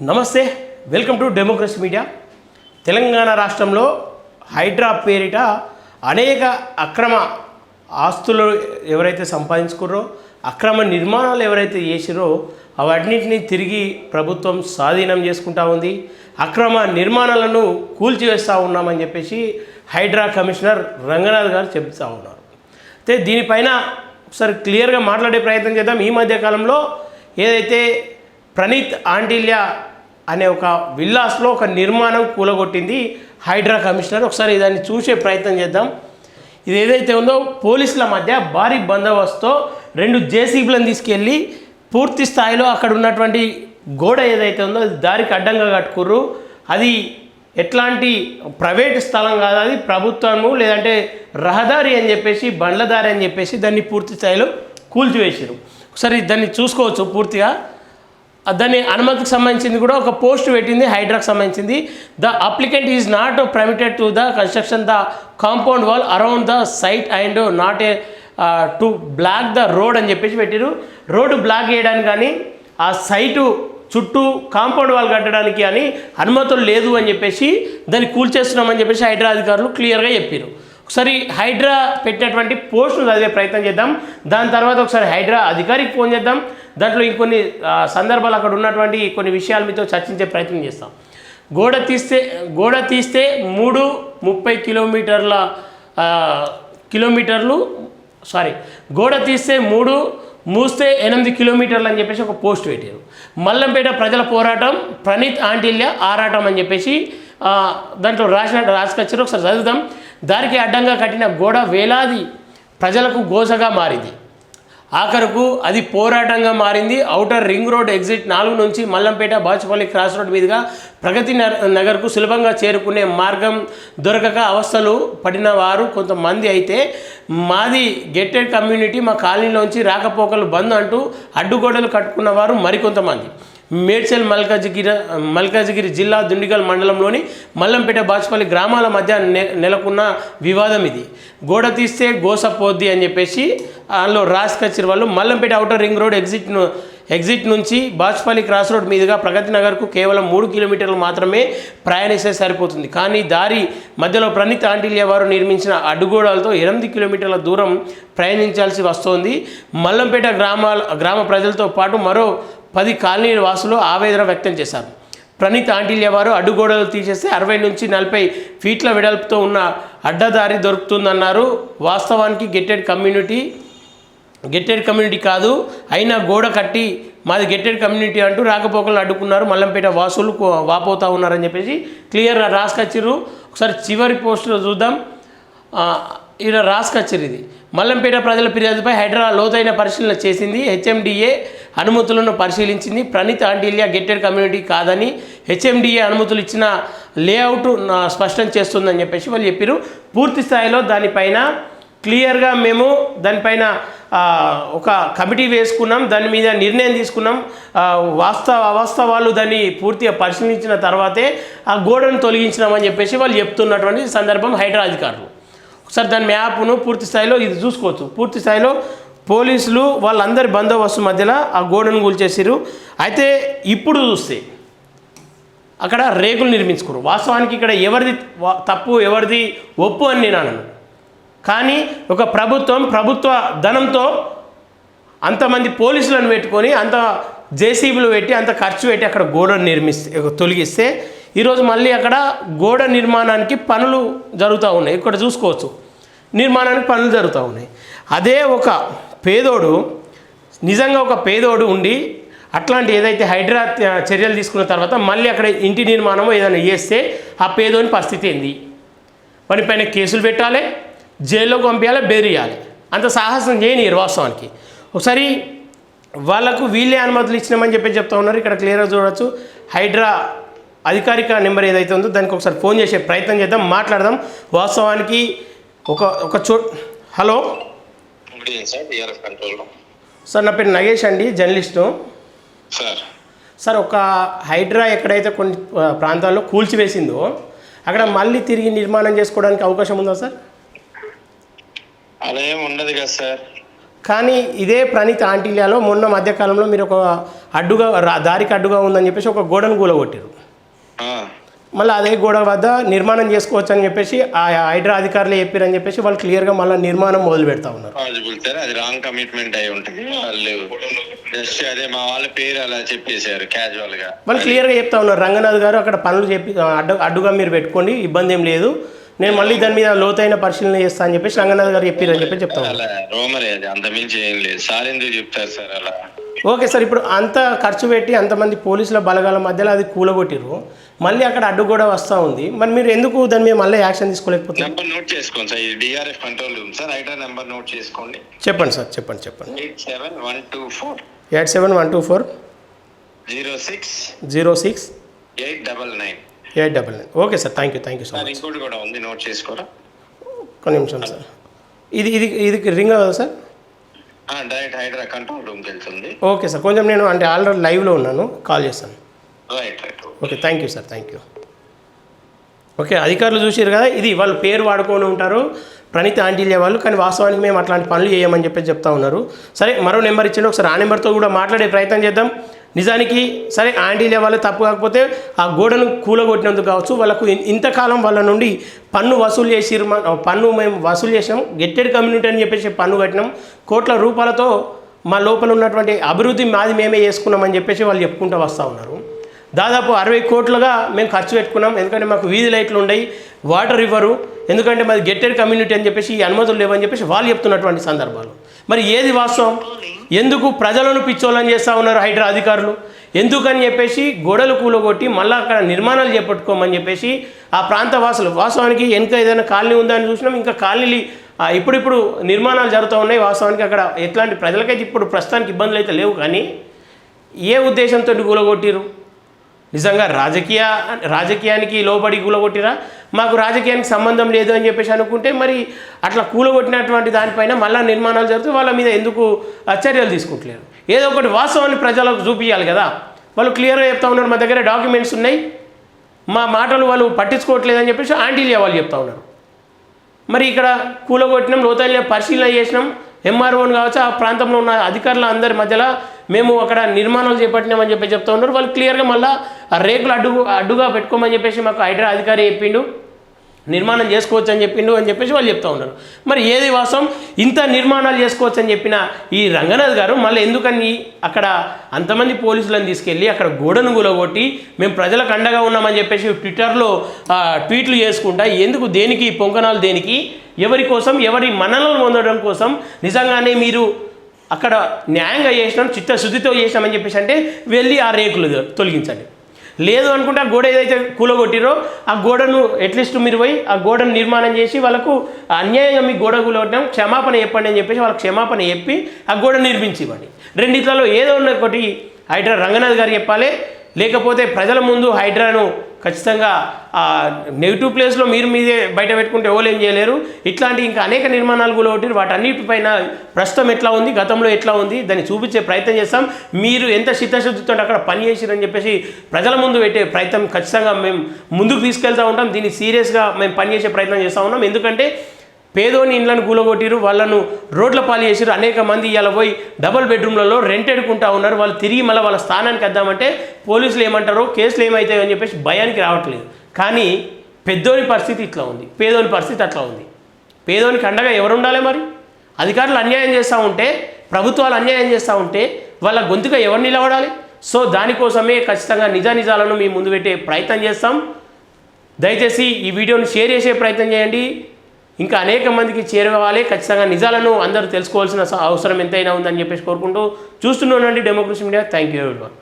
నమస్తే welcome to democracy media Telangana రాష్ట్రంలో హైడ్రా పేరిట అనేక అక్రమ ఆస్తులు ఎవరైతే సంపాదించుకుర్రో అక్రమ నిర్మాణాలు ఎవరైతే చేసిరో అవన్నింటినీ తిరిగి ప్రభుత్వం స్వాధీనం చేసుకుంటా ఉంది. అక్రమ నిర్మాణాలను కూల్చివేస్తూ ఉన్నామని చెప్పేసి హైడ్రా కమిషనర్ రంగనాథ్ గారు చెప్తా ఉన్నారు. అయితే దీనిపైన ఒకసారి క్లియర్గా మాట్లాడే ప్రయత్నం చేద్దాం. ఈ మధ్యకాలంలో ఏదైతే ప్రణీత్ ఆంటిల్యా అనే ఒక విల్లాస్లో ఒక నిర్మాణం కూలగొట్టింది హైడ్రా కమిషనర్. ఒకసారి దాన్ని చూసే ప్రయత్నం చేద్దాం. ఇది ఏదైతే ఉందో పోలీసుల మధ్య భారీ బందోబస్తుతో రెండు జేసీబీలను తీసుకెళ్ళి పూర్తి స్థాయిలో అక్కడ ఉన్నటువంటి గోడ ఏదైతే ఉందో అది దారికి అడ్డంగా కట్టుకుర్రు. అది ఎట్లాంటి ప్రైవేట్ స్థలం కాదు అది ప్రభుత్వము లేదంటే రహదారి అని చెప్పేసి బండ్ల దారి అని చెప్పేసి దాన్ని పూర్తి స్థాయిలో కూల్చివేసారు ఒకసారి దాన్ని చూసుకోవచ్చు పూర్తిగా. దాని అనుమతికి సంబంధించింది కూడా ఒక పోస్ట్ పెట్టింది హైడ్రాక్ సంబంధించింది. The applicant is not permitted to the construction the compound wall around the site and not a to block the road అని చెప్పేసి పెట్టారు. రోడ్డు బ్లాక్ చేయడానికి కానీ ఆ సైటు చుట్టూ కాంపౌండ్ వాల్ కట్టడానికి అని అనుమతులు లేదు అని చెప్పేసి దాన్ని కూల్చేస్తున్నామని చెప్పేసి హైడ్రా అధికారులు క్లియర్గా చెప్పారు. ఒకసారి హైడ్రా పెట్టినటువంటి పోస్టును చదివే ప్రయత్నం చేద్దాం. దాని తర్వాత ఒకసారి హైడ్రా అధికారికి ఫోన్ చేద్దాం. దాంట్లో ఇంకొన్ని సందర్భాలు అక్కడ ఉన్నటువంటి కొన్ని విషయాలు మీతో చర్చించే ప్రయత్నం చేస్తాం. గోడ తీస్తే గోడ తీస్తే మూడు ముప్పై కిలోమీటర్ల కిలోమీటర్లు సారీ గోడ తీస్తే మూడు మూస్తే ఎనిమిది కిలోమీటర్లు అని చెప్పేసి ఒక పోస్ట్ పెట్టారు. మల్లంపేట ప్రజల పోరాటం ప్రణీత్ ఆంటిల్య ఆరాటం అని చెప్పేసి దాంట్లో రాసినట్టు రాసుకొచ్చారు. ఒకసారి చదువుదాం. దారికి అడ్డంగా కట్టిన గోడ వేలాది ప్రజలకు గోసగా మారింది. ఆఖరకు అది పోరాటంగా మారింది. ఔటర్ రింగ్ రోడ్ ఎగ్జిట్ నాలుగు నుంచి మల్లంపేట బాచుపల్లి క్రాస్ రోడ్ మీదుగా ప్రగతి నగర్కు సులభంగా చేరుకునే మార్గం దొరకక అవస్థలు పడిన వారు కొంతమంది అయితే మాది గెట్టెడ్ కమ్యూనిటీ మా కాలనీలోంచి రాకపోకలు బంద్ అంటూ అడ్డుగోడలు కట్టుకున్న వారు మరికొంతమంది. మేడ్చల్ మల్కాజిగిరి మల్కాజిగిరి జిల్లా దుండిగల్ మండలంలోని మల్లంపేట బాచుపల్లి గ్రామాల మధ్య నె నెలకొన్న వివాదం ఇది. గోడ తీస్తే గోసపోద్ది అని చెప్పేసి అందులో రాసుకొచ్చిన వాళ్ళు. మల్లంపేట అవుటర్ రింగ్ రోడ్ ఎగ్జిట్ను ఎగ్జిట్ నుంచి బాచుపల్లి క్రాస్ రోడ్ మీదుగా ప్రగతి నగర్కు కేవలం మూడు కిలోమీటర్లు మాత్రమే ప్రయాణిస్తే సరిపోతుంది. కానీ దారి మధ్యలో ప్రణీత్ ఆంటిలియా వారు నిర్మించిన అడ్డుగోడలతో ఎనిమిది కిలోమీటర్ల దూరం ప్రయాణించాల్సి వస్తోంది. మల్లంపేట గ్రామాల గ్రామ ప్రజలతో పాటు మరో పది కాలనీ వాసులు ఆవేదన వ్యక్తం చేశారు. ప్రణీత్ ఆంటిల్య వారు అడ్డుగోడలు తీసేస్తే అరవై నుంచి నలభై ఫీట్ల వెడల్పుతో ఉన్న అడ్డదారి దొరుకుతుందన్నారు. వాస్తవానికి గెట్టెడ్ కమ్యూనిటీ గెట్టెడ్ కమ్యూనిటీ కాదు అయినా గోడ కట్టి మాది గెట్టెడ్ కమ్యూనిటీ అంటూ రాకపోకలు అడ్డుకున్నారు. మల్లంపేట వాసులు వాపోతూ వాపోతా ఉన్నారని చెప్పేసి క్లియర్గా రాసుకొచ్చిర్రు. ఒకసారి చివరి పోస్టులో చూద్దాం. ఆ, ఈడ రాసుకొచ్చారు ఇది. మల్లంపేట ప్రజల ఫిర్యాదుపై హైదరాబాద్ లోతైన పరిశీలన చేసింది హెచ్ఎండిఏ అనుమతులను పరిశీలించింది. ప్రణీత్ ఆంటిలియా గెట్టెడ్ కమ్యూనిటీ కాదని హెచ్ఎండిఏ అనుమతులు ఇచ్చిన లేఅవుట్ స్పష్టం చేస్తుందని చెప్పేసి వాళ్ళు చెప్పారు పూర్తి స్థాయిలో దానిపైన క్లియర్గా మేము దానిపైన ఒక కమిటీ వేసుకున్నాం. దాని మీద నిర్ణయం తీసుకున్నాం. వాస్తవ అవాస్తవాలు దాన్ని పూర్తిగా పరిశీలించిన తర్వాతే ఆ గోడను తొలగించినామని చెప్పేసి వాళ్ళు చెప్తున్నటువంటి సందర్భం హైడ్రా అధికారులు ఒకసారి దాని మ్యాప్ను పూర్తి స్థాయిలో ఇది చూసుకోవచ్చు. పూర్తి స్థాయిలో పోలీసులు వాళ్ళందరి బందోబస్తు మధ్యలో ఆ గోడను కూల్చేసారు అయితే ఇప్పుడు చూస్తే అక్కడ రేకులు నిర్మించుకోరు వాస్తవానికి ఇక్కడ ఎవరిది తప్పు ఎవరిది ఒప్పు అని నేను అనను. కానీ ఒక ప్రభుత్వం ప్రభుత్వ ధనంతో అంతమంది పోలీసులను పెట్టుకొని అంత జేసీబీలు పెట్టి అంత ఖర్చు పెట్టి అక్కడ గోడను నిర్మిస్తే తొలగిస్తే ఈరోజు మళ్ళీ అక్కడ గోడ నిర్మాణానికి పనులు జరుగుతూ ఉన్నాయి. ఇక్కడ చూసుకోవచ్చు. నిర్మాణానికి పనులు జరుగుతూ ఉన్నాయి. అదే ఒక పేదోడు నిజంగా ఒక పేదోడు ఉండి అట్లాంటి ఏదైతే హైడ్రా చర్యలు తీసుకున్న తర్వాత మళ్ళీ అక్కడ ఇంటి నిర్మాణం ఏదైనా చేస్తే ఆ పేదోని పరిస్థితి ఏంది? వాని పైన కేసులు పెట్టాలి జైల్లోకి పంపించాలి బెదిరియాలి. అంత సాహసం చేయని వాస్తవానికి. ఒకసారి వాళ్ళకు వీళ్ళే అనుమతులు ఇచ్చినామని చెప్పి చెప్తా ఉన్నారు. ఇక్కడ క్లియర్గా చూడవచ్చు హైడ్రా అధికారిక నెంబర్ ఏదైతే ఉందో దానికి ఒకసారి ఫోన్ చేసే ప్రయత్నం చేద్దాం మాట్లాడదాం. వాస్తవానికి ఒక ఒక చో hello? Sir? DRF control sir నా పేరు నగేష్ అండి జర్నలిస్టు. సార్. సార్ ఒక హైడ్రా ఎక్కడైతే కొన్ని ప్రాంతాల్లో కూల్చివేసిందో అక్కడ మళ్ళీ తిరిగి నిర్మాణం చేసుకోవడానికి అవకాశం ఉందా సార్? ఏం ఉండదు కదా సార్. కానీ ఇదే ప్రణీత్ ఆంటీలియాలో మొన్న మధ్యకాలంలో మీరు ఒక అడ్డుగా దారికి అడ్డుగా ఉందని చెప్పేసి ఒక గోడను కూలగొట్టారు మళ్ళీ అదే గోడ వద్ద నిర్మాణం చేసుకోవచ్చు అని చెప్పేసి ఆ హైడ్రా అధికారులు చెప్పారని చెప్పేసి వాళ్ళు క్లియర్గా మళ్ళీ నిర్మాణం మొదలు పెడతా ఉన్నారు. అది రాంగ్ కమిట్మెంట్ అయి ఉంటుంది. వాళ్ళు జస్ట్ అదే మా వాళ్ళ పేరు అలా చెప్పేశారు క్యాజువల్గా. వాళ్ళు క్లియర్గా చెప్తా ఉన్నారు. రంగనాథ్ గారు అక్కడ పనులు చెప్పి అడ్డు అడ్డుగా మీరు పెట్టుకోండి ఇబ్బంది ఏం లేదు. నేను మళ్ళీ దాని మీద లోతైన పరిశీలన చేస్తా అని చెప్పేసి రంగనాథ్ గారు చెప్పారని చెప్పి చెప్తా ఉన్నారు. అలా రోమరే అది. అంత మించి ఏం లేదు. సార్ ఎందుకు చెప్తారు సార్ అలా? ఓకే సార్ ఇప్పుడు అంత ఖర్చు పెట్టి అంతమంది పోలీసుల బలగాల మధ్యలో అది కూలగొట్టిరు మళ్ళీ అక్కడ అడ్డు కూడా వస్తూ ఉంది. మరి మీరు ఎందుకు దాని మీద మళ్ళీ యాక్షన్ తీసుకోలేకపోతున్నారు నెంబర్ నోట్ చేసుకోండి సార్. ఇది డిఆర్ఎఫ్ కంట్రోల్ రూమ్ సార్ ఐటర్ నెంబర్ నోట్ చేసుకోండి. చెప్పండి సార్ చెప్పండి చెప్పండి. Eight seven one two four. Eight seven one two four. Zero six. Zero six. Eight double nine. Eight double nine. Okay sir thank you thank you sir ఇంకోటి కూడా ఉంది. Note చేసుకోరా? ఒక నిమిషం సార్. ఇది ఇది ఇది రింగ్ కదా సార్? డైరెక్ట్ హైడ్రా కంట్రోల్ రూమ్కి వెళ్తుంది. ఓకే సార్ కొంచెం నేను అంటే ఆల్రెడీ లైవ్లో ఉన్నాను. కాల్ చేస్తాను. Right right okay thank you sir thank you okay అధికారులు చూసారు కదా ఇది వాళ్ళు పేరు వాడుకొని ఉంటారు ప్రణీత ఆంటీలే వాళ్ళు కానీ వాస్తవానికి మేము అట్లాంటి పనులు చేయమని చెప్పి చెప్తా ఉన్నారు. సరే మరో నెంబర్ ఇచ్చిండు ఒకసారి ఆ నెంబర్తో కూడా మాట్లాడే ప్రయత్నం చేద్దాం. నిజానికి సరే ఆంటీలే వాళ్ళు తప్పు కాకపోతే ఆ గోడను కూలగొట్టినందుకు కావచ్చు వాళ్ళకు ఇంతకాలం వాళ్ళ నుండి పన్ను వసూలు చేసి పన్ను మేము వసూలు చేసాం గెట్టెడ్ కమ్యూనిటీ అని చెప్పేసి పన్ను కట్టినాం. కోట్ల రూపాయలతో మా లోపల ఉన్నటువంటి అభివృద్ధి మాది మేమే చేసుకున్నామని చెప్పేసి వాళ్ళు చెప్పుకుంటూ వస్తూ ఉన్నారు. దాదాపు అరవై కోట్లుగా మేము ఖర్చు పెట్టుకున్నాం. ఎందుకంటే మాకు వీధి లైట్లు ఉన్నాయి వాటర్ ఇవ్వరు. ఎందుకంటే మాది గెట్టెడ్ కమ్యూనిటీ అని చెప్పేసి ఈ అనుమతులు లేవని చెప్పేసి వాళ్ళు చెప్తున్నటువంటి సందర్భాలు. మరి ఏది వాస్తవం? ఎందుకు ప్రజలను పిచ్చోళ్ళని చేస్తూ ఉన్నారు హైడ్రా అధికారులు? ఎందుకని చెప్పేసి గోడలు కూలగొట్టి మళ్ళీ అక్కడ నిర్మాణాలు చేపట్టుకోమని చెప్పేసి ఆ ప్రాంత వాసులు వాస్తవానికి వెనుక ఏదైనా కాలనీ ఉందా అని చూసినాం. ఇంకా కాలనీలు ఇప్పుడిప్పుడు నిర్మాణాలు జరుగుతూ ఉన్నాయి. వాస్తవానికి అక్కడ ఎట్లాంటి ప్రజలకైతే ఇప్పుడు ప్రస్తుతానికి ఇబ్బందులు అయితే లేవు కానీ ఏ ఉద్దేశంతో కూలగొట్టిరు నిజంగా రాజకీయ రాజకీయానికి లోబడి కూలగొట్టిరా? మాకు రాజకీయానికి సంబంధం లేదు అని చెప్పేసి అనుకుంటే మరి అట్లా కూలగొట్టినటువంటి దానిపైన మళ్ళీ నిర్మాణాలు జరుగుతూ వాళ్ళ మీద ఎందుకు చర్యలు తీసుకుంటలేరు? ఏదో ఒకటి వాస్తవాన్ని ప్రజలకు చూపించాలి కదా? వాళ్ళు క్లియర్గా చెప్తా ఉన్నారు మా దగ్గర డాక్యుమెంట్స్ ఉన్నాయి. మా మాటలు వాళ్ళు పట్టించుకోవట్లేదని చెప్పేసి ఆంటీలియా వాళ్ళు చెప్తా ఉన్నారు. మరి ఇక్కడ కూలగొట్టినాం లోతైన పరిశీలన చేసినాం. ఎంఆర్ఓని కావచ్చు ఆ ప్రాంతంలో ఉన్న అధికారుల అందరి మధ్యలో మేము అక్కడ నిర్మాణాలు చేపట్టినామని చెప్పి చెప్తా ఉన్నారు. వాళ్ళు క్లియర్గా మళ్ళీ రేకులు అడ్డు అడ్డుగా పెట్టుకోమని చెప్పేసి మాకు హైడ్రా అధికారి చెప్పిండు నిర్మాణం చేసుకోవచ్చు అని చెప్పిండు అని చెప్పేసి వాళ్ళు చెప్తూ ఉన్నారు. మరి ఏది వాస్తవం? ఇంత నిర్మాణాలు చేసుకోవచ్చు అని చెప్పిన ఈ రంగనాథ్ గారు మళ్ళీ ఎందుకని అక్కడ అంతమంది పోలీసులను తీసుకెళ్ళి అక్కడ గోడను కూలగొట్టి మేము ప్రజలకు అండగా ఉన్నామని చెప్పేసి ట్విట్టర్లో ట్వీట్లు చేసుకుంటా ఎందుకు దేనికి ఈ పొంకనాలు దేనికి? ఎవరి కోసం? ఎవరి మన్నలను పొందడం కోసం? నిజంగానే మీరు అక్కడ న్యాయంగా చేసినాం చిత్తశుద్ధితో చేసినామని చెప్పేసి అంటే వెళ్ళి ఆ రేకులు తొలగించండి. లేదు అనుకుంటే ఆ గోడ ఏదైతే కూలగొట్టిరో ఆ గోడను అట్లీస్ట్ మీరు పోయి ఆ గోడను నిర్మాణం చేసి వాళ్ళకు అన్యాయంగా మీ గోడ కూలగొట్టడం క్షమాపణ చెప్పండి అని చెప్పేసి వాళ్ళకి క్షమాపణ చెప్పి ఆ గోడ నిర్మించి ఇవ్వండి. రెండిట్లలో ఏదో ఉన్న ఒకటి హైడ్రా రంగనాథ్ గారు చెప్పాలి లేకపోతే ప్రజల ముందు హైడ్రాను ఖచ్చితంగా ఆ నెగిటివ్ ప్లేస్లో మీరు మీదే బయట పెట్టుకుంటే ఎవరు ఏం చేయలేరు. ఇట్లాంటి ఇంకా అనేక నిర్మాణాలు కూడా ఒకటి వాటన్నిటిపైన ప్రస్తుతం ఎట్లా ఉంది గతంలో ఎట్లా ఉంది దాన్ని చూపించే ప్రయత్నం చేస్తాం. మీరు ఎంత చిత్తశుద్ధితో అక్కడ పని చేసిరని చెప్పేసి ప్రజల ముందు పెట్టే ప్రయత్నం ఖచ్చితంగా మేము ముందుకు తీసుకెళ్తూ ఉంటాం. దీన్ని సీరియస్గా మేము పనిచేసే ప్రయత్నం చేస్తూ ఉన్నాం. ఎందుకంటే పేదోని ఇండ్లను కూలగొట్టిరు వాళ్ళను రోడ్ల పాలు చేసిరు అనేక మంది ఇలా పోయి డబుల్ బెడ్రూమ్లలో రెంట్ ఎడుకుంటా ఉన్నారు. వాళ్ళు తిరిగి మళ్ళీ వాళ్ళ స్థానానికి వద్దామంటే పోలీసులు ఏమంటారో కేసులు ఏమవుతాయో అని చెప్పేసి భయానికి రావట్లేదు. కానీ పెద్దోని పరిస్థితి ఇట్లా ఉంది. పేదోని పరిస్థితి అట్లా ఉంది. పేదోనికి అండగా ఎవరు ఉండాలి మరి? అధికారులు అన్యాయం చేస్తూ ఉంటే ప్రభుత్వాలు అన్యాయం చేస్తూ ఉంటే వాళ్ళ గొంతుగా ఎవరు నిలబడాలి? సో దానికోసమే ఖచ్చితంగా నిజ నిజాలను మీ ముందు పెట్టే ప్రయత్నం చేస్తాం. దయచేసి ఈ వీడియోని షేర్ చేసే ప్రయత్నం చేయండి. ఇంకా అనేక మందికి చేరవాలి ఖచ్చితంగా నిజాలను అందరూ తెలుసుకోవాల్సిన స- అవసరం ఎంతైనా ఉందని చెప్పేసి కోరుకుంటూ చూస్తున్నానండి డెమోక్రసీ మీడియా. థ్యాంక్ యూ ఎవరి